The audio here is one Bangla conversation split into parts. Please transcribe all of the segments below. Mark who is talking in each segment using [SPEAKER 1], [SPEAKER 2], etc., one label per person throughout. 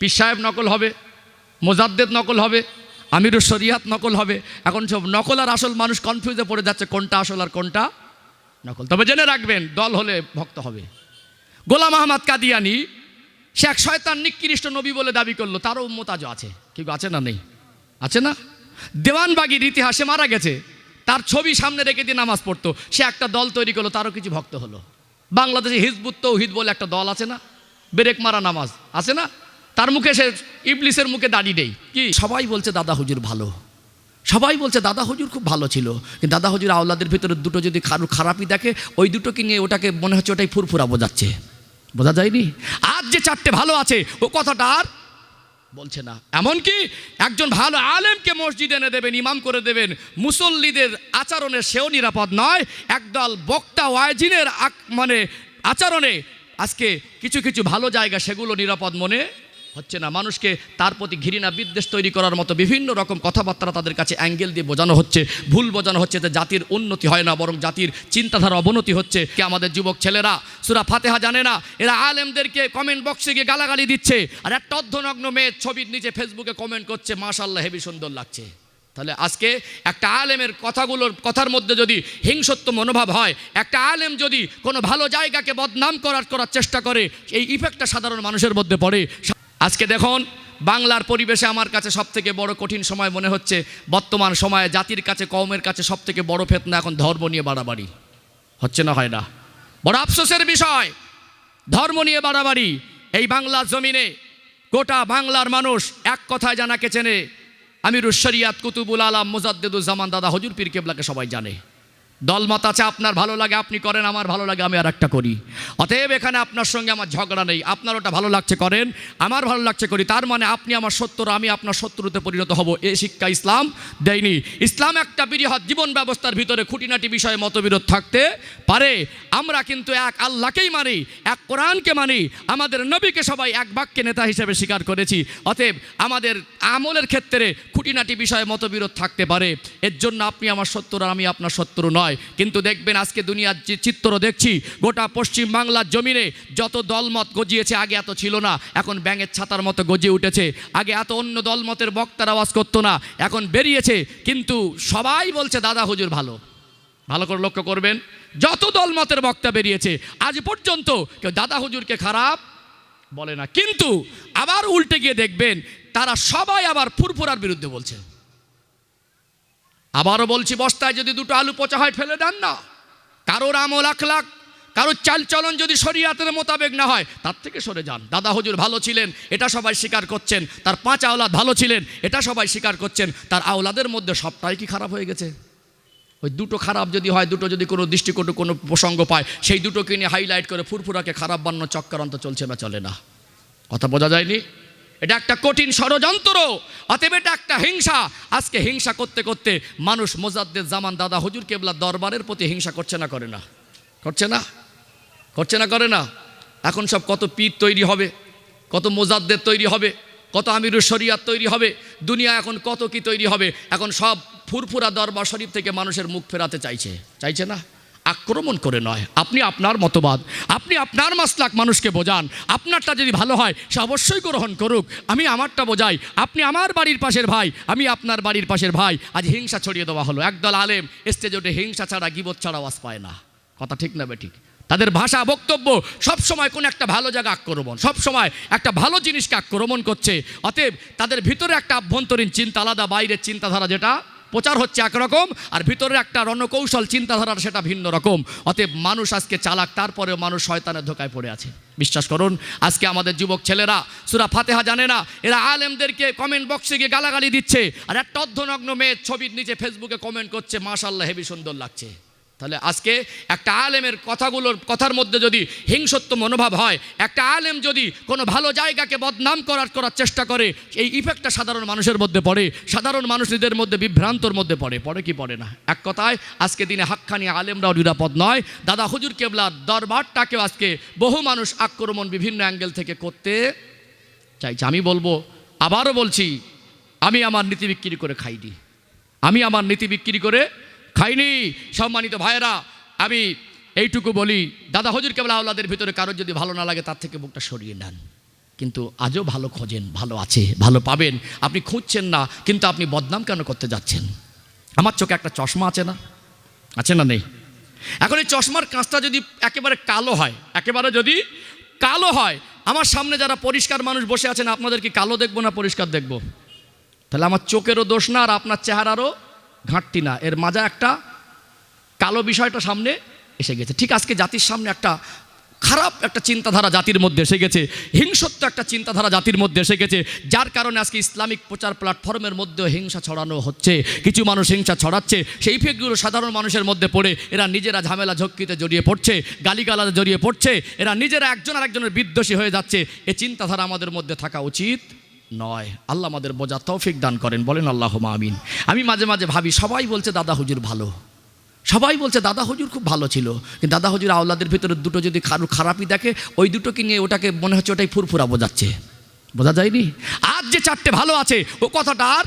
[SPEAKER 1] পীর সাহেব নকল হবে, মোজাদ্দেদ নকল হবে আমিরুর শরিয়াত নকল হবে। এখন সব নকল আর আসল মানুষ কনফিউজে পড়ে যাচ্ছে, কোনটা আসল আর কোনটা নকল। তবে জেনে রাখবেন, দল হলে ভক্ত হবে। গোলাম আহমদ কাদিয়ানি, সে এক শয়তান নিকৃষ্ট নবী বলে দাবি করল, তারও উম্মত আজও আছে। কি আছে না নেই? আছে না? দেওয়ানবাগির ইতিহাসে মারা গেছে, তার ছবি সামনে রেখে দিয়ে নামাজ পড়তো। সে একটা দল তৈরি করল, তারও কিছু ভক্ত হলো। বাংলাদেশে হিজবুত তৌহিদ বলে একটা দল আছে না? বেরেক মারা নামাজ, আছে না? তার মুখে সে ইবলিসের মুখে দাঁড়িয়ে নেই কি? সবাই বলছে দাদা হুজুর ভালো। সবাই বলছে দাদা হুজুর খুব ভালো ছিল। কিন্তু দাদা হুজুর আওলাদের ভিতরে দুটো যদি কারও খারাপই দেখে ওই দুটোকে নিয়ে ওটাকে মনে হচ্ছে ওটাই ফুরফুরা বোঝাচ্ছে। বোঝা যায়নি? আজ যে চারটে ভালো আছে ও কথাটা আর বলছে না। এমনকি একজন ভালো আলেমকে মসজিদে এনে দেবেন ইমাম করে দেবেন মুসল্লিদের আচরণে সেও নিরাপদ নয়। একদল বক্তা ওয়াইজিনের মানে আচরণে আজকে কিছু কিছু ভালো জায়গা সেগুলো নিরাপদ মনে হচ্ছে না, মানুষকে তার প্রতি ঘৃণা, বিদ্বেষ তৈরি করার মতো বিভিন্ন রকম কথাবার্তা তাদের কাছে অ্যাঙ্গেল দিয়ে বোঝানো হচ্ছে। ভুল বোঝানো হচ্ছে যে জাতির উন্নতি হয় না, বরং জাতির চিন্তাধারা অবনতি হচ্ছে। কি আমাদের যুবক ছেলেরা? সুরা ফাতেহা জানে না? এরা আলেমদেরকে কমেন্ট বক্সে গিয়ে গালাগালি দিচ্ছে। আর একটা অর্ধনগ্ন মেয়ে ছবির নিচে ফেসবুকে কমেন্ট করছে মাশাল্লাহ হেবি সুন্দর লাগছে। তাহলে আজকে একটা আলেমের কথাগুলোর, কথার মধ্যে যদি হিংসত্ব মনোভাব হয়, একটা আলেম যদি কোনো ভালো জায়গাকে বদনাম করার করার চেষ্টা করে, এই ইফেক্টটা সাধারণ মানুষের মধ্যে পড়ে। আজকে দেখুন, বাংলার পরিবেশে আমার কাছে সবথেকে বড় কঠিন সময় মনে হচ্ছে, বর্তমান সময়ে জাতির কাছে, কওমের কাছে সবথেকে বড় ফেতনা এখন ধর্ম নিয়ে বাড়াবাড়ি। হচ্ছে না হয় না? বড় আফসোসের বিষয়, ধর্ম নিয়ে বাড়াবাড়ি। এই বাংলার জমিনে গোটা বাংলার মানুষ এক কথায় জানাকে চেনে। আমিরুর শরিয়াত কুতুবুল আলাম মুজাদ্দেদুজ্জামান দাদা হজুর পীর কেবলাকে সবাই জানে। দলমত আছে, আপনার ভালো লাগে, আপনি করেন, আমার ভালো লাগে, আমি আর একটা করি। অতএব এখানে আপনার সঙ্গে আমার ঝগড়া নেই, আপনার ওটা ভালো লাগছে, করেন, আমার ভালো লাগছে, করি, তার মানে আপনি আমার শত্রু, আমি আপনার শত্রুতে পরিণত হব এ শিক্ষা ইসলাম দেয়নি। ইসলাম একটা বৃহৎ জীবন ব্যবস্থার ভিতরে খুঁটিনাটি বিষয়ে মতবিরোধ থাকতে পারে, আমরা কিন্তু এক আল্লাহকেই মানি, এক কোরআনকে মানি, আমাদের নবীকে সবাই এক বাক্যে নেতা হিসেবে স্বীকার করেছি, অতএব আমাদের আমলের ক্ষেত্রে খুঁটিনাটি বিষয়ে মতবিরোধ থাকতে পারে। এর জন্য আপনি আমার শত্রু আর আমি আপনার শত্রু নয়। কিন্তু দেখবেন আজকে দুনিয়ার যে চিত্র দেখছি, গোটা পশ্চিম বাংলার জমিনে যত দলমত গজিয়েছে, আগে এত ছিল না। এখন ব্যাঙের ছাতার মতো গজিয়ে উঠেছে। আগে এত অন্য দলমতের বক্তার আওয়াজ করতো না। এখন বেরিয়েছে। কিন্তু সবাই বলছে, দাদা, হুজুর ভালো। ভালো করে লক্ষ্য করবেন। যত দলমতের বক্তা বেরিয়েছে, আজ পর্যন্ত কেউ, দাদা, হুজুরকে খারাপ? বলে না। কিন্তু আবার উল্টে গিয়ে দেখবেন তারা সবাই আবার ফুরফুরার বিরুদ্ধে বলছে। আবারও বলছি, বস্তায় যদি দুটো আলু পচা হয় ফেলে দেন না। কারোর আমল আখলাখ কারোর চালচলন যদি শরীয়তের মোতাবেক না হয়, তার থেকে সরে যান। দাদা হুজুর ভালো ছিলেন, এটা সবাই স্বীকার করছেন। তার পাঁচ আওলাদ ভালো ছিলেন, এটা সবাই স্বীকার করছেন। তার আওলাদের মধ্যে সবটাই কি খারাপ হয়ে গেছে? ওই দুটো খারাপ যদি হয়, দুটো যদি কোনো দৃষ্টিকটু কোনো প্রসঙ্গ পায়, সেই দুটোকে নিয়ে হাইলাইট করে ফুরফুরাকে খারাপ বান্ন চক্রান্ত চলছে না, চলে না। কথা বোঝা যায়নি? এটা একটা কঠিন ষড়যন্ত্র। অতএব এটা একটা হিংসা। আজকে হিংসা করতে করতে মানুষ মোজাদ্দের জামান দাদা হুজুর কেবলা দরবারের প্রতি হিংসা করছে না, করে না। করছে না? করছে না, করে না? এখন সব কত পীর তৈরি হবে, কত মোজাদ্দের তৈরি হবে, কত আমিরুর শরিয়াত তৈরি হবে, দুনিয়া এখন কত কি তৈরি হবে, এখন সব ফুরফুরা দরবার শরীফ থেকে মানুষের মুখ ফেরাতে চাইছে। চাইছে না? আক্রমণ করে নয়। আপনি আপনার মতবাদ, আপনি আপনার মাসলাক মানুষকে বোঝান। আপনারটা যদি ভালো হয়, সে অবশ্যই গ্রহণ করুক। আমি আমারটা বোঝাই। আপনি আমার বাড়ির পাশের ভাই, আমি আপনার বাড়ির পাশের ভাই। আজ হিংসা ছড়িয়ে দেওয়া হলো। একদল আলেম স্টেজে ওঠে হিংসা ছাড়া, গিবত ছাড়া আওয়াজ পায় না। কথা ঠিক না বেঠিক তাদের ভাষা, বক্তব্য সব সময় কোন একটা ভালো জায়গা আক্রমণ সব সময় একটা ভালো জিনিসকে আক্রমণ করছে। অতএব তাদের ভিতরে একটা আভ্যন্তরীণ চিন্তা, আলাদা বাইরের চিন্তাধারা যেটা প্রচার হচ্ছে একরকম আর ভিতরে একটা রণকৌশল, চিন্তাধারার সেটা ভিন্ন রকম। অতএব মানুষ আজকে চালাক, তারপরেও মানুষ শয়তানের ধোকায় পড়ে আছে। বিশ্বাস করুন, আজকে আমাদের যুবক ছেলেরা, সুরা ফাতেহা জানে না, এরা আলেমদেরকে কমেন্ট বক্সে গিয়ে গালাগালি দিচ্ছে। আর একটা অর্ধনগ্ন মেয়ের ছবির নিচে ফেসবুকে কমেন্ট করছে মাশাল্লাহ হেবি সুন্দর লাগছে। তাহলে আজকে একটা আলেমের কথাগুলোর, কথার মধ্যে যদি হিংসত্ব মনোভাব হয়, একটা আলেম যদি কোনো ভালো জায়গাকে বদনাম করার করার চেষ্টা করে, এই ইফেক্টটা সাধারণ মানুষের মধ্যে পড়ে, সাধারণ মানুষদের মধ্যে, বিভ্রান্তর মধ্যে পড়ে পড়ে কি পড়ে না? এক কথায়, আজকে দিনে হাক্কানি আলেমরাও নিরাপদ নয়। দাদা হুজুর কেবলার দরবারটাকেও আজকে বহু মানুষ আক্রমণ বিভিন্ন অ্যাঙ্গেল থেকে করতে চাইছে। আমি বলব, আবারও বলছি, আমি আমার নীতি বিক্রি করে খাইনি। আমি আমার নীতি বিক্রি করে খাইনি, সম্মানিত ভাইয়েরা, আমি এইটুকু বলি, দাদা হজুর কেবল আওলাদের ভিতরে কারোর যদি ভালো না লাগে, তার থেকে মুখটা সরিয়ে নেন। কিন্তু আজও ভালো খোঁজেন, ভালো আছে, ভালো পাবেন, আপনি খুঁজছেন না, কিন্তু আপনি বদনাম কেন করতে যাচ্ছেন? আমার চোখে একটা চশমা আছে না? আছে না নেই? এখন এই চশমার কাঁচটা যদি একেবারে কালো হয়, একেবারে যদি কালো হয়, আমার সামনে যারা পরিষ্কার মানুষ বসে আছেন, আপনাদের কি কালো দেখব না পরিষ্কার দেখব? তাহলে আমার চোখেরও দোষ না, আর আপনার চেহারারও ঘাটতি না। এর মাজা একটা কালো বিষয়টা সামনে এসে গেছে। ঠিক আজকে জাতির সামনে একটা খারাপ একটা চিন্তাধারা জাতির মধ্যে এসে গেছে। হিংসত্ব একটা চিন্তাধারা জাতির মধ্যে এসে গেছে। যার কারণে আজকে ইসলামিক প্রচার প্ল্যাটফর্মের মধ্যেও হিংসা ছড়ানো হচ্ছে। কিছু মানুষ হিংসা ছড়াচ্ছে। সেই ফেকগুলো সাধারণ মানুষের মধ্যে পড়ে, এরা নিজেরা ঝামেলা ঝক্কিতে জড়িয়ে পড়ছে গালিগালাতে জড়িয়ে পড়ছে, এরা নিজেরা একজন আর একজনের বিদ্বেষী হয়ে যাচ্ছে। এ চিন্তাধারা আমাদের মধ্যে থাকা উচিত। নয়। আল্লাহ আমাদের বোঝা তৌফিক দান করেন। বলেন আল্লাহ আমিন। আমি মাঝে মাঝে ভাবি, সবাই বলছে, দাদা হুজুর ভালো। সবাই বলছে, দাদা হুজুর খুব ভালো ছিল। কিন্তু দাদা হুজুর আওলাদের ভিতরে দুটো যদি কারও খারাপই দেখে, ওই দুটোকে নিয়ে ওটাকে মনে হচ্ছে ওটাই ফুরফুরা বোঝাচ্ছে। বোঝা যায়নি? আজ যে চারটে ভালো আছে, ও কথাটা আর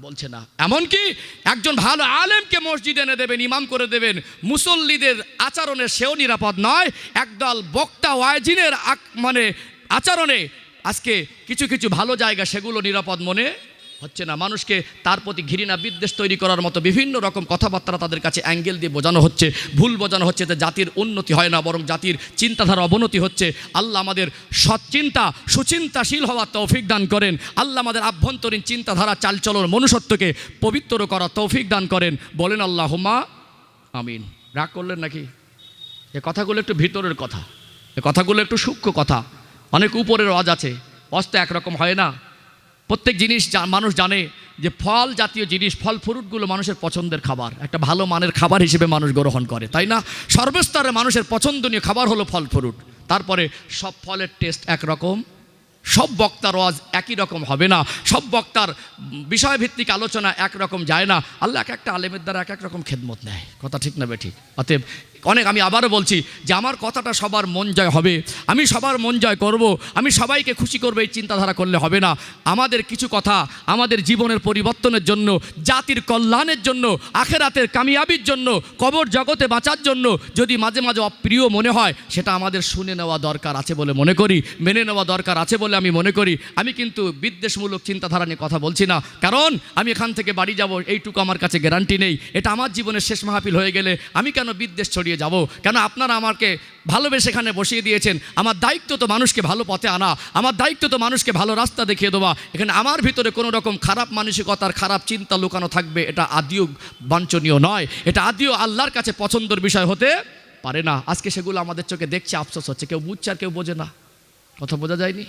[SPEAKER 1] বলছে না। এমনকি একজন ভালো আলেমকে মসজিদ এনে দেবেন, ইমাম করে দেবেন, মুসল্লিদের আচরণে সেও নিরাপদ নয়। একদল বক্তা ওয়াইজিনের মানে আচরণে আজকে কিছু কিছু ভালো জায়গা সেগুলো নিরাপদ মনে হচ্ছে না। মানুষকে তার প্রতি ঘৃণা, বিদ্বেষ তৈরি করার মতো বিভিন্ন রকম কথাবার্তা তাদের কাছে অ্যাঙ্গেল দিয়ে বোঝানো হচ্ছে। ভুল বোঝানো হচ্ছে যে জাতির উন্নতি হয় না, বরং জাতির চিন্তাধারা অবনতি হচ্ছে। আল্লাহ আমাদের সৎচিন্তা সুচিন্তাশীল হওয়ার তৌফিক দান করেন। আল্লাহ আমাদের আভ্যন্তরীণ চিন্তাধারা, চালচলন মনুষ্যত্বকে পবিত্র করা তৌফিক দান করেন। বলেন আল্লাহ হুমা আমিন। রাগ করলেন নাকি? এ কথাগুলো একটু ভিতরের কথা। এ কথাগুলো একটু সূক্ষ্ম কথা। অনেক উপরের অজ আছে। অজ তো একরকম হয় না। প্রত্যেক জিনিস মানুষ জানে যে ফল জাতীয় জিনিস, ফল ফ্রুটগুলো মানুষের পছন্দের খাবার। একটা ভালো মানের খাবার হিসেবে মানুষ গ্রহণ করে, তাই না? সর্বস্তরে মানুষের পছন্দনীয় খাবার হলো ফল ফ্রুট তারপরে সব ফলের টেস্ট একরকম, সব বক্তার ওয়াজ একই রকম হবে না। সব বক্তার বিষয়ভিত্তিক আলোচনা একরকম যায় না। আল্লাহ এক একটা আলেমের দ্বারা এক এক রকম খেদমত নেয়। কথা ঠিক না বে ঠিক? অতএব অনেক, আমি আবারও বলছি যে আমার কথাটা সবার মন জয় হবে। আমি সবার মন জয় করব। আমি সবাইকে খুশি করব, এই চিন্তাধারা করলে হবে না। আমাদের কিছু কথা আমাদের জীবনের পরিবর্তনের জন্য, জাতির কল্যাণের জন্য, আখেরাতের কামিয়াবির জন্য, কবর জগতে বাঁচার জন্য যদি মাঝে মাঝে অপ্রিয় মনে হয়, সেটা আমাদের শুনে নেওয়া দরকার আছে বলে মনে করি। মেনে নেওয়া দরকার আছে বলে আমি মনে করি। আমি কিন্তু বিদ্বেষমূলক চিন্তাধারা নিয়ে কথা বলছি না। কারণ আমি এখান থেকে বাড়ি যাব, এইটুকু আমার কাছে গ্যারান্টি নেই। এটা আমার জীবনের শেষ মাহফিল হয়ে গেলে আমি কেন বিদ্বেষ ছড়িয়ে যাব। কেন আপনারা আমাকে ভালোবেসে এখানে বসিয়ে দিয়েছেন? আমার দায়িত্ব তো মানুষকে ভালো পথে আনা। আমার দায়িত্ব তো মানুষকে ভালো রাস্তা দেখিয়ে দেওয়া। এখানে আমার ভিতরে কোনো রকম খারাপ মানসিকতার, খারাপ চিন্তা লুকানো থাকবে, এটা আদিও বাঞ্ছনীয় নয়। এটা আদিও আল্লাহর কাছে পছন্দের বিষয় হতে পারে না। আজকে সেগুলো আমাদের চোখে দেখছে, আফসোস হচ্ছে। কেউ বুঝছে আর কেউ বোঝে না। কথা বোঝা যায়নি?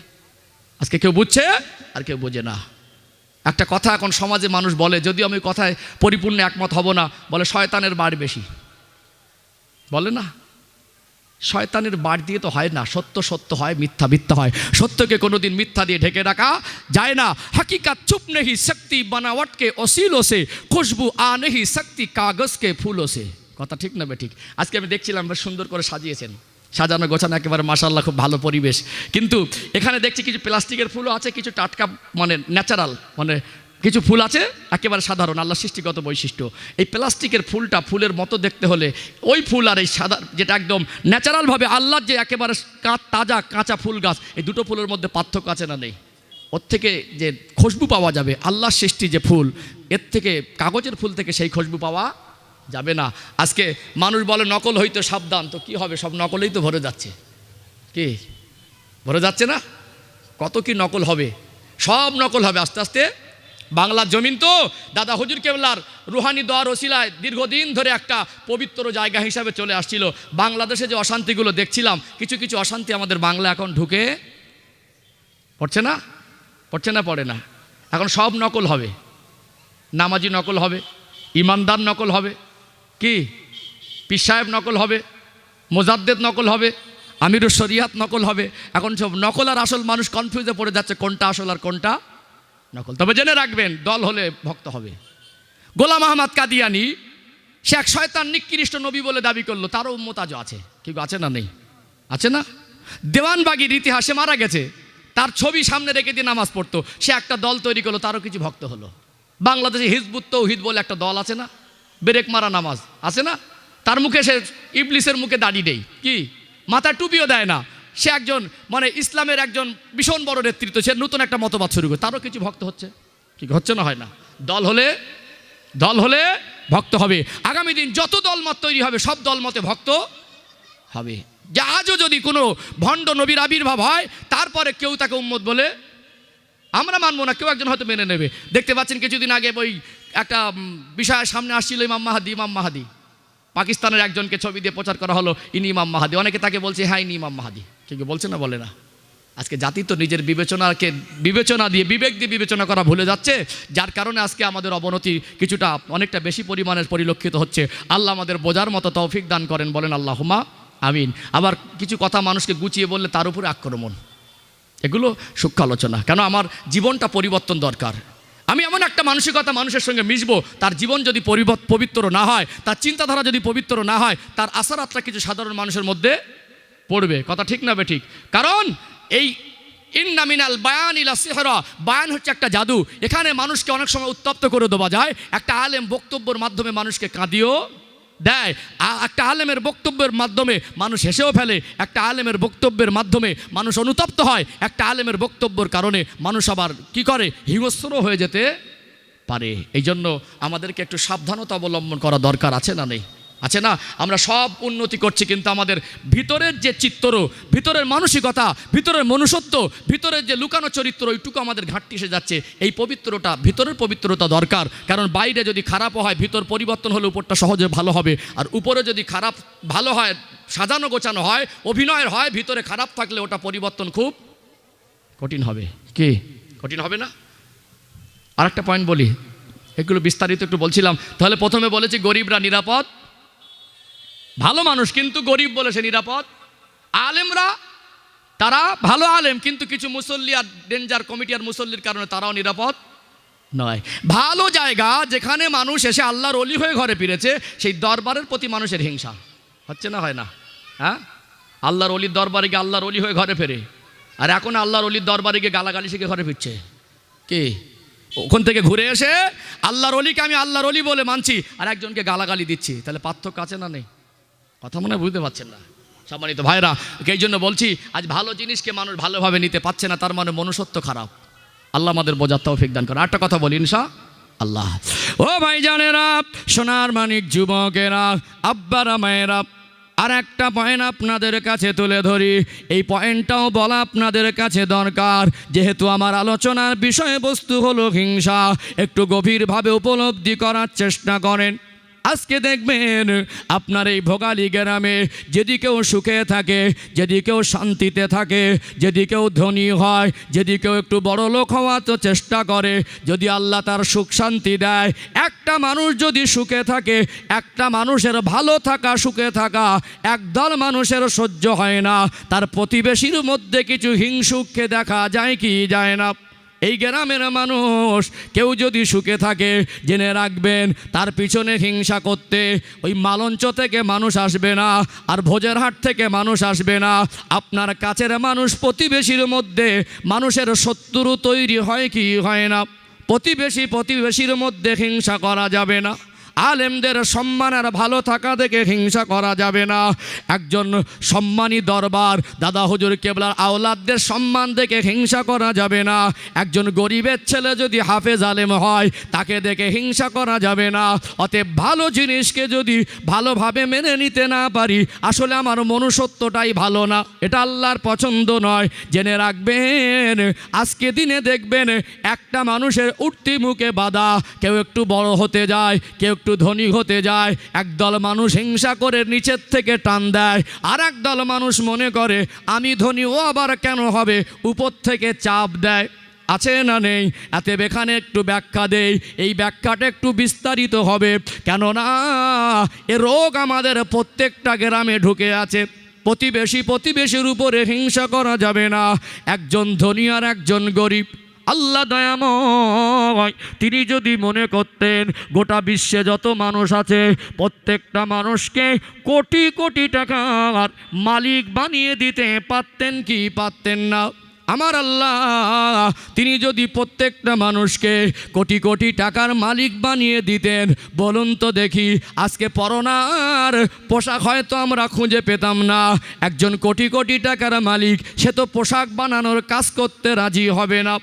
[SPEAKER 1] আজকে কেউ বুঝছে আর কেউ বোঝে না। একটা কথা এখন সমাজে মানুষ বলে, যদিও আমি কথায় পরিপূর্ণ একমত হব না। বলে, শয়তানের বাড় বেশি। বলে না? শয়তানের বাট দিয়ে তো হয় না, সত্য সত্য হয়, মিথ্যা মিথ্যা হয়। সত্যকে কোনো দিন মিথ্যা দিয়ে ঢেকে রাখা যায় না। হাকিকাত চুপ নেহি শক্তি বানাওয়াটকে অশীল ওসে খুশবু আ নেহি শক্তি কাগজকে ফুল ওসে কথা ঠিক না ঠিক? আজকে আমি দেখছিলাম বেশ সুন্দর করে সাজিয়েছেন। সাজানো গোছানো একেবারে মাসাল্লাহ খুব ভালো পরিবেশ। কিন্তু এখানে দেখছি কিছু প্লাস্টিকের ফুলও আছে, কিছু টাটকা মানে ন্যাচারাল মানে কিছু ফুল আছে? একেবারে সাধারণ আল্লাহ সৃষ্টিগত বৈশিষ্ট্য। এই প্লাস্টিকের ফুলটা ফুলের মতো দেখতে হলে ওই ফুল আর এই সাদা যেটা একদম ন্যাচারালভাবে আল্লাহর যে একেবারে তাজা কাঁচা ফুল গাছ, এই দুটো ফুলের মধ্যে পার্থক্য আছে না নেই? ওর থেকে যে খুশবু পাওয়া যাবে, আল্লাহর সৃষ্টি যে ফুল, এর থেকে কাগজের ফুল থেকে সেই খুশবু পাওয়া যাবে না। আজকে মানুষ বলে, নকল হইতো সাবধান। তো কি হবে? সব নকলেই তো ভরে যাচ্ছে। কি? ভরে যাচ্ছে না? কত কি নকল হবে? সব নকল হবে আস্তে আস্তে। বাংলার জমিন তো। দাদা হুজুর কেবলার রুহানি দোয়ার ওসিলায় দীর্ঘদিন ধরে একটা পবিত্র জায়গা হিসাবে চলে আসছিল। বাংলাদেশে যে অশান্তিগুলো দেখছিলাম, কিছু কিছু অশান্তি আমাদের বাংলা এখন ঢুকে পড়ছে না? পড়ছে না, পড়ে না। এখন সব নকল হবে। নামাজি নকল হবে, ইমানদার নকল হবে, কি? পীর সাহেব নকল হবে, মোজাদ্দেদ নকল হবে আমিরুর শরিয়াত নকল হবে। এখন সব নকল আর আসল মানুষ কনফিউজে পড়ে যাচ্ছে কোনটা আসল আর কোনটা নকল। তবে জেনে রাখবেন দল হলে ভক্ত হবে। গোলাম আহমদ কাদিয়ানি সে এক শয়তান নিকৃষ্ট নবী বলে দাবি করল তারও উম্মত আজও আছে। কি গো, আছে না নেই? আছে না? দেওয়ানবাগির ইতিহাসে মারা গেছে তার ছবি সামনে রেখে দিয়ে নামাজ পড়তো। সে একটা দল তৈরি করল তারও কিছু ভক্ত হলো। বাংলাদেশে হিজবুত তৌহিদ বলে একটা দল আছে না? বেরেক মারা নামাজ আছে না? তার মুখে সে ইবলিসের মুখে দাড়ি দেয়। কি? মাথায় টুপিও দেয় না। সে একজন মানে ইসলামের একজন ভীষণ বড় নেতৃত্ব, সে নতুন একটা মতবাদ শুরু করে তারও কিছু ভক্ত হচ্ছে? কি হচ্ছে না, হয় না? দল হলে দল হলে ভক্ত হবে। আগামী দিন যত দলমত তৈরি হবে, সব দলমতে ভক্ত হবে। যে আজও যদি কোনো ভণ্ড নবীর আবির্ভাব হয়, তারপরে কেউ তাকে উম্মত বলে আমরা মানবো না, কেউ একজন হয়তো মেনে নেবে। দেখতে পাচ্ছেন, কিছুদিন আগে ওই একটা বিষয়ের সামনে আসছিল ইমাম মাহাদি ইমাম মাহাদি। পাকিস্তানের একজনকে ছবি দিয়ে প্রচার করা হলো, ইনি ইমাম মাহাদি। অনেকে তাকে বলছে হ্যাঁ ইনি ইমাম মাহাদি। কেউ বলছে না বলে না। আজকে জাতি তো নিজের বিবেচনাকে, বিবেচনা দিয়ে, বিবেক দিয়ে বিবেচনা করা ভুলে যাচ্ছে, যার কারণে আজকে আমাদের অবনতি কিছুটা, অনেকটা বেশি পরিমাণের পরিলক্ষিত হচ্ছে। আল্লাহ আমাদের বোঝার মতো তৌফিক দান করেন, বলেন আল্লাহুমা আমিন। আবার কিছু কথা মানুষকে গুছিয়ে বললে তার উপরে আক্রমণ। এগুলো সূক্ষ্ম আলোচনা। কেন আমার জীবনটা পরিবর্তন দরকার? আমি এমন একটা মানসিকতা মানুষের সঙ্গে মিশবো, তার জীবন যদি পবিত্র না হয়, তার চিন্তাধারা যদি পবিত্র না হয়, তার আশার আত্মা কিছু সাধারণ মানুষের মধ্যে পড়বে। কথা ঠিক না ঠিক? কারণ এই ইন্নামিনাল বায়ান ইলা সিহরা, বায়ান হচ্ছে একটা জাদু। এখানে মানুষকে অনেক সময় উত্তপ্ত করে দেওয়া যায়। একটা আলেম বক্তব্যের মাধ্যমে মানুষকে কাঁদিও দেয়। একটা আলেমের বক্তব্যের মাধ্যমে মানুষ হেসেও ফেলে। একটা আলেমের বক্তব্যের মাধ্যমে মানুষ অনুতপ্ত হয়। একটা আলেমের বক্তব্যের কারণে মানুষ আবার কি করে? হিংস্র হয়ে যেতে পারে। এই জন্য আমাদেরকে একটু সাবধানতা অবলম্বন করা দরকার, আছে না নেই? আছে না? আমরা সব উন্নতি করছি কিন্তু আমাদের ভিতরের যে চিত্র ভিতরের মানসিকতা, ভিতরের মনুষ্যত্ব, ভিতরের যে লুকানো চরিত্র, ওইটুকু আমাদের ঘাটতি এসে যাচ্ছে। এই পবিত্রতা ভিতরের পবিত্রতা দরকার। কারণ বাইরে যদি খারাপও হয়, ভিতর পরিবর্তন হলে উপরটা সহজে ভালো হবে। আর উপরে যদি খারাপ, ভালো হয়, সাজানো গোছানো হয়, অভিনয়ের হয়, ভিতরে খারাপ থাকলে ওটা পরিবর্তন খুব কঠিন হবে। কি? কঠিন হবে না? আর একটা পয়েন্ট বলি। এগুলো বিস্তারিত একটু বলছিলাম। তাহলে প্রথমে বলেছি গরিবরা নিরাপদ ভালো মানুষ কিন্তু গরিব বলে সে নিরাপদ। আলেমরা, তারা ভালো আলেম, কিন্তু কিছু মুসল্লি আর ডেঞ্জার কমিটি আর মুসল্লির কারণে তারাও নিরাপদ নয়। ভালো জায়গা যেখানে মানুষ এসে আল্লাহর অলি হয়ে ঘরে ফিরেছে, সেই দরবারের প্রতি মানুষের হিংসা। হচ্ছে না হয় না? হ্যাঁ? আল্লাহর অলির দরবারে গিয়ে আল্লাহর অলি হয়ে ঘরে ফেরে। আর এখন আল্লাহর অলির দরবারে গিয়ে গালাগালি শিখে ঘরে ফিরছে। কে? ওখান থেকে ঘুরে এসে আল্লাহর অলিকে আমি আল্লাহর অলি বলে মানছি, আর একজনকে গালাগালি দিচ্ছি। তাহলে পার্থক্য আছে না নেই? কথা মনে বুঝতে পারছেন না। সম্মানিত ভাইরা এই জন্য বলছি, আজ ভালো জিনিসকে মানুষ ভালোভাবে নিতে পারছে না, তার মানে মনুষ্যত্ব খারাপ। আল্লাহ আমাদের বোঝার তৌফিক দান করে একটা কথা বলি, ইনশা আল্লাহ। ও ভাই জানেরা, সোনার মানিক যুবকেরা, আব্বারা মায়েরা আর একটা পয়েন্ট আপনাদের কাছে তুলে ধরি। এই পয়েন্টটাও বলা আপনাদের কাছে দরকার। যেহেতু আমার আলোচনার বিষয়বস্তু হলো হিংসা, একটু গভীরভাবে উপলব্ধি করার চেষ্টা করেন। আজকে দেখবেন আপনার এই ভোগালী গ্রামে যদি কেউ সুখে থাকে, যদি কেউ শান্তিতে থাকে, যদি কেউ ধনী হয়, যদি কেউ একটু বড় লোক হওয়ার তো চেষ্টা করে, যদি আল্লাহ তার সুখ শান্তি দেয়, একটা মানুষ যদি সুখে থাকে, একটা মানুষের ভালো থাকা, সুখে থাকা, একদল মানুষের সহ্য হয় না। তার প্রতিবেশীর মধ্যে কিছু হিংসুককে দেখা যায় কি যায় না? এই গ্রামের মানুষ কেউ যদি সুখে থাকে, জেনে রাখবেন, তার পিছনে হিংসা করতে ওই মালঞ্চ থেকে মানুষ আসবে না, আর ভোজের হাট থেকে মানুষ আসবে না। আপনার কাছের মানুষ প্রতিবেশীর মধ্যে মানুষের শত্রু তৈরি হয় কি হয় না? প্রতিবেশী প্রতিবেশীর মধ্যে হিংসা করা যাবে না। আলেমদের সম্মান আর ভালো থাকা দেখে হিংসা করা যাবে না। একজন সম্মানী দরবার, দাদা হুজুর কেবলার আওলাদদের সম্মান দেখে হিংসা করা যাবে না। একজন গরিবের ছেলে যদি হাফেজ আলেম হয়, তাকে দেখে হিংসা করা যাবে না। অতএব ভালো জিনিসকে যদি ভালোভাবে মেনে নিতে না পারি, আসলে আমার মনুষ্যত্বটাই ভালো না। এটা আল্লাহর পছন্দ নয়। জেনে রাখবেন, আজকে দিনে দেখবেন একটা মানুষের উঠতি মুখে বাধা, কেউ একটু বড় হতে যায়, কেউ একটু ধনী হতে যায়, একদল মানুষ হিংসা করে নিচের থেকে টান দেয় আর একদল মানুষ মনে করে, আমি ধনী, ও আবার কেন হবে? উপর থেকে চাপ দেয়। আছে না নেই? এতে এখানে একটু ব্যাখ্যা দেই। এই ব্যাখ্যাটা একটু বিস্তারিত হবে। কেননা, এ রোগ আমাদের প্রত্যেকটা গ্রামে ঢুকে আছে। প্রতিবেশী প্রতিবেশীর উপরে হিংসা করা যাবে না। একজন ধনী আর একজন গরিব। আল্লাহ দয়াময়। তিনি যদি মনে করতেন, গোটা বিশ্বে যত মানুষ আছে, প্রত্যেকটা মানুষকে কোটি কোটি টাকার মালিক বানিয়ে দিতে পারতেন কি পারতেন না? আমার আল্লাহ, তিনি যদি প্রত্যেকটা মানুষকে কোটি কোটি টাকার মালিক বানিয়ে দিতেন, বলুন তো দেখি, আজকে পরনার পোশাক হয়তো আমরা খুঁজে পেতাম না। একজন কোটি কোটি টাকার মালিক, সে তো পোশাক বানানোর কাজ করতে রাজি হবে না।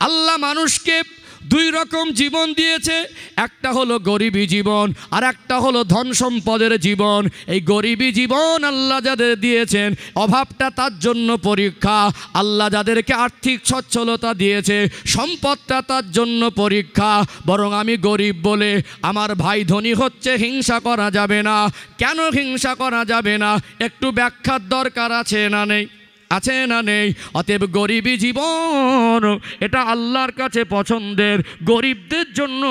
[SPEAKER 1] আল্লাহ মানুষকে দুই রকম জীবন দিয়েছে। একটা হলো গরিবী জীবন, আর একটা হলো ধন সম্পদের জীবন। এই গরিবী জীবন আল্লাহ যাদের দিয়েছেন, অভাবটা তার জন্য পরীক্ষা। আল্লাহ যাদেরকে আর্থিক সচ্ছলতা দিয়েছে, সম্পদটা তার জন্য পরীক্ষা। বরং আমি গরিব বলে আমার ভাই ধনী হচ্ছে, হিংসা করা যাবে না। কেন হিংসা করা যাবে না? একটু ব্যাখ্যার দরকার আছে না নেই? আছে না নেই? অতএব গরিবী জীবন, এটা আল্লাহর কাছে পছন্দের। গরিবদের জন্য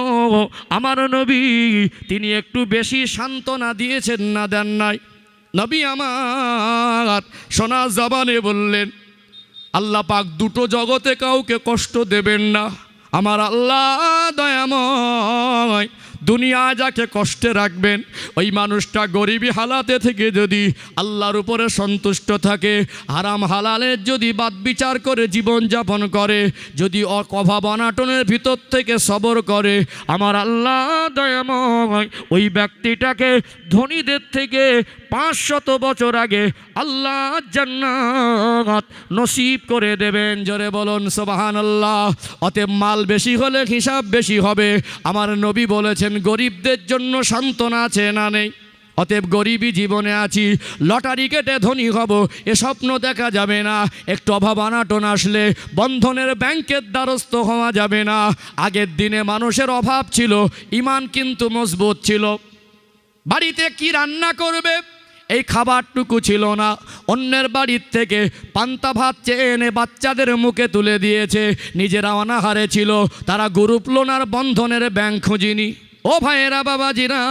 [SPEAKER 1] আমার নবী, তিনি একটু বেশি সান্ত্বনা দিয়েছেন না দেন নাই? নবী আমার সোনা জবানে বললেন, আল্লাহ পাক দুটো জগতে কাউকে কষ্ট দেবেন না। আমার আল্লাহ দয়াময় দুনিয়া যাকে কষ্টে রাখবেন, ওই মানুষটা গরিবী হালাতে থেকে যদি আল্লাহর উপরে সন্তুষ্ট থাকে আরাম হালালের যদি বাদ বিচার করে জীবন যাপন করে, যদি অভাব অনাটনের ভিতর থেকে সবর করে, আমার আল্লাহ দয়াময় ওই ব্যক্তিটাকে ধনীদের থেকে পাঁচশত বছর আগে আল্লাহ জান্নাত নসিব করে দেবেন। জোরে বলুন সোবাহান আল্লাহ অতএব মাল বেশি হলে হিসাব বেশি হবে। আমার নবী বলেছেন, গরিবদের জন্য সান্ত্বনা আছে না নেই? অতএব গরিবী জীবনে আছি, লটারি কেটে ধনী হব, এ স্বপ্ন দেখা যাবে না। একটু অভাব আনাটন আসলে বন্ধনের ব্যাংকের দ্বারস্থ হওয়া যাবে না। আগের দিনে মানুষের অভাব ছিল, ইমান কিন্তু মজবুত ছিল। বাড়িতে কি রান্না করবে? এই খাবারটুকু ছিল না। অন্যের বাড়ির থেকে পান্তা ভাত চেয়ে এনে বাচ্চাদের মুখে তুলে দিয়েছে। নিজেরা অনাহারে ছিল। তারা গ্রুপ লোনার বন্ধনের ব্যাংক খুঁজিনি। ও ভাইয়েরা বাবাজিরা,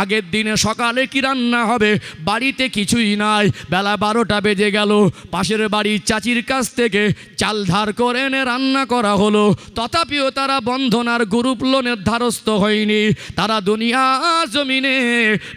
[SPEAKER 1] আগের দিনে সকালে কি রান্না হবে? বাড়িতে কিছুই নাই। বেলা বারোটা বেজে গেল। পাশের বাড়ির চাচির কাছ থেকে চাল ধার করে এনে রান্না করা হলো। তথাপিও তারা বন্ধনার গ্রুপ লোনের ধারস্থ হয়নি। তারা দুনিয়া জমিনে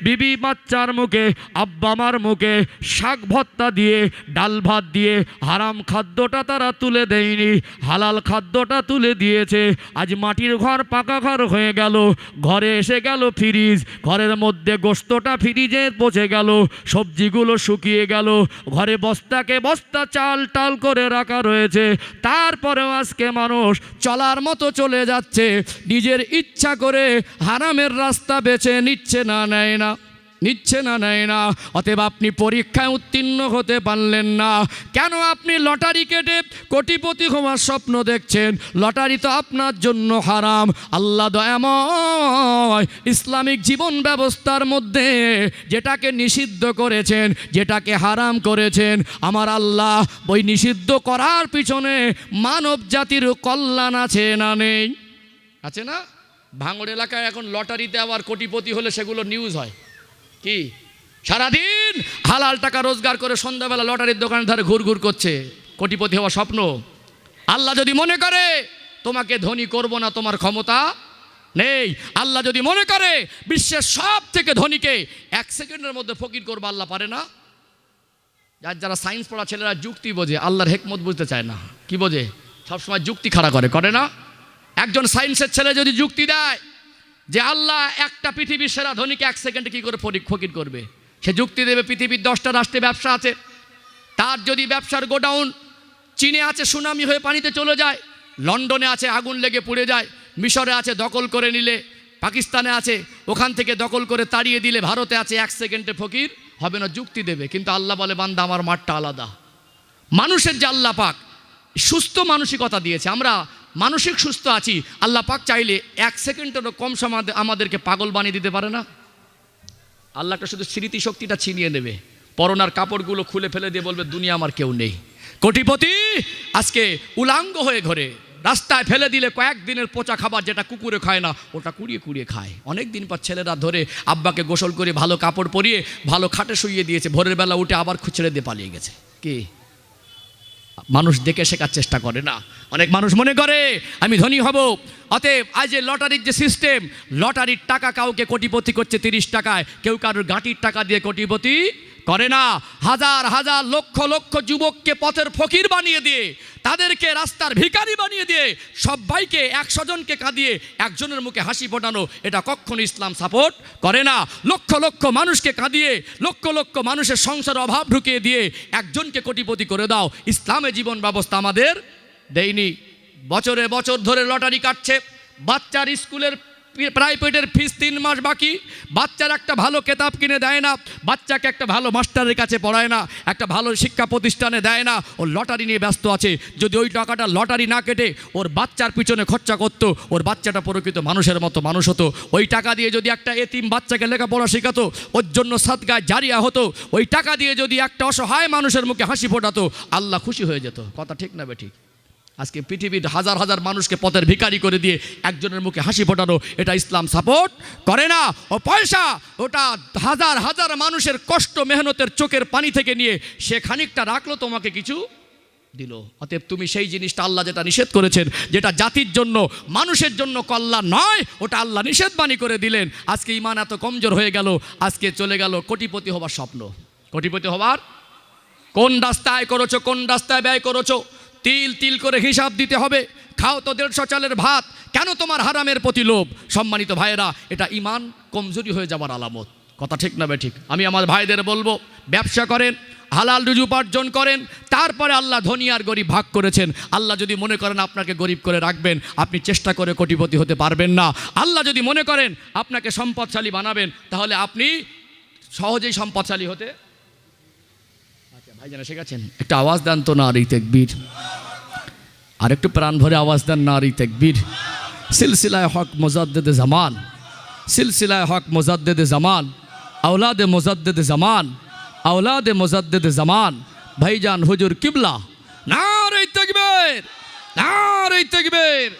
[SPEAKER 1] বিবি বাচ্চার মুখে আব্বামার মুখে শাক ভত্তা দিয়ে, ডাল ভাত দিয়ে, হারাম খাদ্যটা তারা তুলে দেয়নি। হালাল খাদ্যটা তুলে দিয়েছে। আজ মাটির ঘর পাকা ঘর হয়ে গেল। ঘরে এসে গেল ফ্রিজ, ঘরের মধ্যে গোস্তটা ফ্রিজে পচে গেল, সবজিগুলো শুকিয়ে গেল, ঘরে বস্তাকে বস্তা চাল টাল করে রাখা রয়েছে, তারপরেও আজকে মানুষ চলার মতো চলে যাচ্ছে, নিজের ইচ্ছা করে হারামের রাস্তা বেছে নিচ্ছে না, নেয় না। নিচ্ছে না, নেয় না। অতএব আপনি পরীক্ষায় উত্তীর্ণ হতে পারলেন না। কেন আপনি লটারি কেটে কোটিপতি হওয়ার স্বপ্ন দেখছেন? লটারি তো আপনার জন্য হারাম। আল্লাহ দয়াময় ইসলামিক জীবন ব্যবস্থার মধ্যে যেটাকে নিষিদ্ধ করেছেন, যেটাকে হারাম করেছেন, আমার আল্লাহ ওই নিষিদ্ধ করার পিছনে মানব জাতির কল্যাণ আছে না নেই? আছে না? ভাঙড় এলাকায় এখন লটারিতে আবার কোটিপতি হলে সেগুলো নিউজ হয়। কি? সারাদিন হালাল টাকা রোজগার করে সন্ধ্যাবেলা লটারির দোকানের ধারে ঘুর ঘুর করছে। কোটিপতি হওয়া স্বপ্ন। আল্লাহ যদি মনে করে, তোমাকে ধনী করব না, তোমার ক্ষমতা নেই। আল্লাহ যদি মনে করে, বিশ্বের সব থেকে ধনীকে এক সেকেন্ডের মধ্যে ফকির করব, আল্লাহ পারে না। যার যারা সায়েন্স পড়া ছেলেরা যুক্তি বোঝে, আল্লাহর হেকমত বুঝতে চায় না। কি বোঝে? সবসময় যুক্তি খাড়া করে করে না? একজন সায়েন্সের ছেলে যদি যুক্তি দেয় যে আল্লাহ একটা পৃথিবীর সেরা ধনীকে এক সেকেন্ডে কী করে ফকির করবে? সে যুক্তি দেবে, পৃথিবীর দশটা রাষ্ট্রে ব্যবসা আছে। তার যদি ব্যবসার গোডাউন চীনে আছে, সুনামি হয়ে পানিতে চলে যায়, লন্ডনে আছে, আগুন লেগে পুড়ে যায়, মিশরে আছে, দখল করে নিলে, পাকিস্তানে আছে, ওখান থেকে দখল করে তাড়িয়ে দিলে, ভারতে আছে, এক সেকেন্ডে ফকির হবে না, যুক্তি দেবে। কিন্তু আল্লাহ বলে, বান্দা, আমার মাঠটা আলাদা। মানুষের যে আল্লাহ পাক, সুস্থ মানসিকতা দিয়েছে। আমরা মানসিক সুস্থ আছি, আল্লাহ পাক চাইলে এক সেকেন্ডেরও কম সময় আমাদেরকে পাগল বানিয়ে দিতে পারে না? আল্লাহটা শুধু স্মৃতি শক্তিটা ছিনিয়ে নেবে। পরনার কাপড়গুলো খুলে ফেলে দিয়ে বলবে, দুনিয়া আমার কেউ নেই। কোটিপতি, আজকে উলাঙ্গ হয়ে ঘরে রাস্তায় ফেলে দিলে কয়েকদিনের পচা খাবার যেটা কুকুরে খায় না, ওটা কুড়িয়ে কুড়িয়ে খায়। অনেক দিন পর ছেলেরা ধরে আব্বাকে গোসল করে ভালো কাপড় পরিয়ে, ভালো খাটে শুইয়ে দিয়েছে। ভোরের বেলা উঠে আবার খুচড়ে দিয়ে পালিয়ে গেছে। কি? মানুষ দেখে শেখার চেষ্টা করে না। অনেক মানুষ মনে করে, আমি ধনী হব। অতএব আজ যে লটারির যে সিস্টেম, লটারির টাকা কাউকে কোটিপতি করছে তিরিশ টাকায়, কেউ কারোর গাঁটির টাকা দিয়ে কোটিপতি করে না। হাজার হাজার, লক্ষ লক্ষ যুবককে পথের ফকির বানিয়ে দিয়ে, তাদেরকে রাস্তার ভিকারি বানিয়ে দিয়ে সবাইকে একশো জনকে কাঁদিয়ে একজনের মুখে হাসি ফোটানো, এটা কখনো ইসলাম সাপোর্ট করে না। লক্ষ লক্ষ মানুষকে কাঁদিয়ে, লক্ষ লক্ষ মানুষের সংসার অভাব ঢুকিয়ে দিয়ে একজনকে কোটিপতি করে দাও। ইসলামে জীবন ব্যবস্থা আমাদের দেয়নি। বছরে বছর ধরে লটারি কাটছে। বাচ্চার স্কুলের প্রাইভেটের ফিস তিন মাস বাকি। বাচ্চার একটা ভালো কেতাব কিনে দেয় না, বাচ্চাকে একটা ভালো মাস্টারের কাছে পড়ায় না, একটা ভালো শিক্ষা প্রতিষ্ঠানে দেয় না, ও লটারি নিয়ে ব্যস্ত আছে। যদি ওই টাকাটা লটারি না কেটে ওর বাচ্চার পিছনে খরচা করতো, ওর বাচ্চাটা প্রকৃত মানুষের মতো মানুষ হতো। ওই টাকা দিয়ে যদি একটা এতিম বাচ্চাকে লেখাপড়া শেখাতো, ওর জন্য সাদগায় জারিয়া হতো, ওই টাকা দিয়ে যদি একটা অসহায় মানুষের মুখে হাসি ফোটাতো, আল্লাহ খুশি হয়ে যেত। কথা ঠিক না বে ঠিক? আজকে পৃথিবীর হাজার হাজার মানুষকে পথের ভিখারি করে দিয়ে একজনের মুখে হাসি ফোটানো, এটা ইসলাম সাপোর্ট করে না। ও পয়সা, ওটা হাজার হাজার মানুষের কষ্ট, মেহনতের চোখের পানি থেকে নিয়ে সে খানিকটা রাখল, তোমাকে কিছু দিল। অতএব তুমি সেই জিনিসটা আল্লাহ যেটা নিষেধ করেছেন, যেটা জাতির জন্য, মানুষের জন্য কল্যাণ নয়, ওটা আল্লাহ নিষেধ বাণী করে দিলেন। আজকে ইমান এত কমজোর হয়ে গেল, আজকে চলে গেল কোটিপতি হবার স্বপ্ন। কোটিপতি হবার কোন রাস্তায় করেছ, কোন রাস্তায় ব্যয় করেছ? তিল তিল করে হিসাব দিতে হবে। খাও তো দেড়শো চালের ভাত। কেন তোমার হারামের প্রতি লোভ? সম্মানিত ভাইয়েরা, এটা ইমান কমজোরি হয়ে যাবার আলামত। কথা ঠিক না ঠিক? আমি আমার ভাইদের বলব, ব্যবসা করেন, হালাল রুজু উপার্জন করেন, তারপরে আল্লাহ ধনী আর গরিব ভাগ করেছেন। আল্লাহ যদি মনে করেন আপনাকে গরিব করে রাখবেন, আপনি চেষ্টা করে কোটিপতি হতে পারবেন না। আল্লাহ যদি মনে করেন আপনাকে সম্পদশালী বানাবেন, তাহলে আপনি সহজেই সম্পদশালী হতে ভাইজান এসে গেছেন। একটা আওয়াজ দেন তো নারী তেকবীর। আর একটু প্রাণ ভরে আওয়াজ দেন নারী তেকবীর। সিলসিলায় হক মোজাদ্দেদে জামান। সিলসিলায় হক মোজাদ্দেদে জামান। আওলাদে মোজাদ্দেদে জামান। আওলাদে মোজাদ্দেদে জামান। ভাইজান হুজুর কিবলা। নারী তেকবীর! নারী তেকবীর!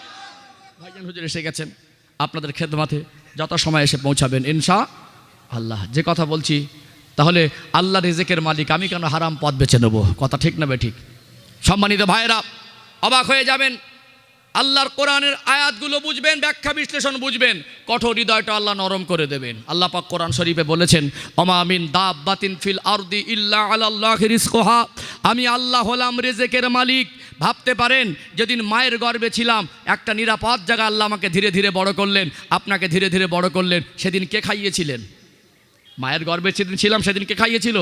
[SPEAKER 1] ভাইজান হুজুর এসে গেছেন আপনাদের খেদমাতে। যত সময় এসে পৌঁছাবেন, ইনশা আল্লাহ। যে কথা বলছি তাহলে আল্লাহ রেজেকের মালিক, আমি কেন হারাম পথ বেছে নেব? কথা ঠিক না ঠিক সম্মানিত ভাইয়েরা, অবাক হয়ে যাবেন। আল্লাহর কোরআনের আয়াতগুলো বুঝবেন, ব্যাখ্যা বিশ্লেষণ বুঝবেন, কঠোর হৃদয়টা আল্লাহ নরম করে দেবেন। আল্লাহ পাক কোরআন শরীফে বলেছেন অমামিন দাব বাতিন ফিল আরদি ইল্লা আল্লাহ রিস্কোহা আমি আল্লাহ হলাম রেজেকের মালিক। ভাবতে পারেন, যেদিন মায়ের গর্ভে ছিলাম, একটা নিরাপদ জায়গা আল্লাহ আমাকে ধীরে ধীরে বড় করলেন। আপনাকে ধীরে ধীরে বড় করলেন। সেদিন কে খাইয়েছিলেন? মায়ের গর্বে সেদিন ছিলাম সেদিনকে খাইয়েছিল।